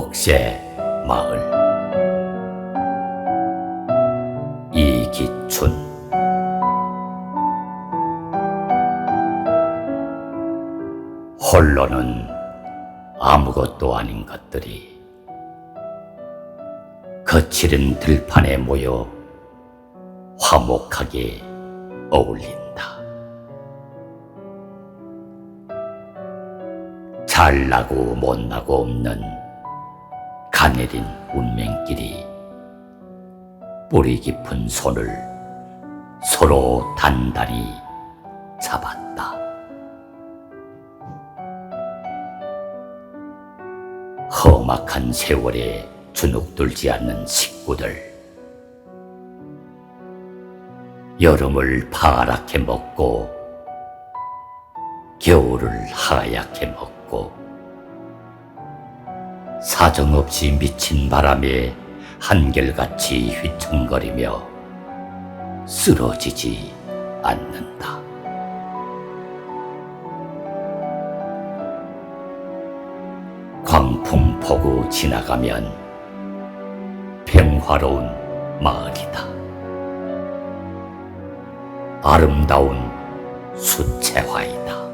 억새 마을 이기춘 홀로는 아무것도 아닌 것들이 거칠은 들판에 모여 화목하게 어울린다. 잘나고 못나고 없는 가내린 운명끼리 뿌리 깊은 손을 서로 단단히 잡았다. 험악한 세월에 주눅들지 않는 식구들. 여름을 파랗게 먹고 겨울을 하얗게 먹고 사정없이 미친 바람에 한결같이 휘청거리며 쓰러지지 않는다. 광풍포구 지나가면 평화로운 마을이다. 아름다운 수채화이다.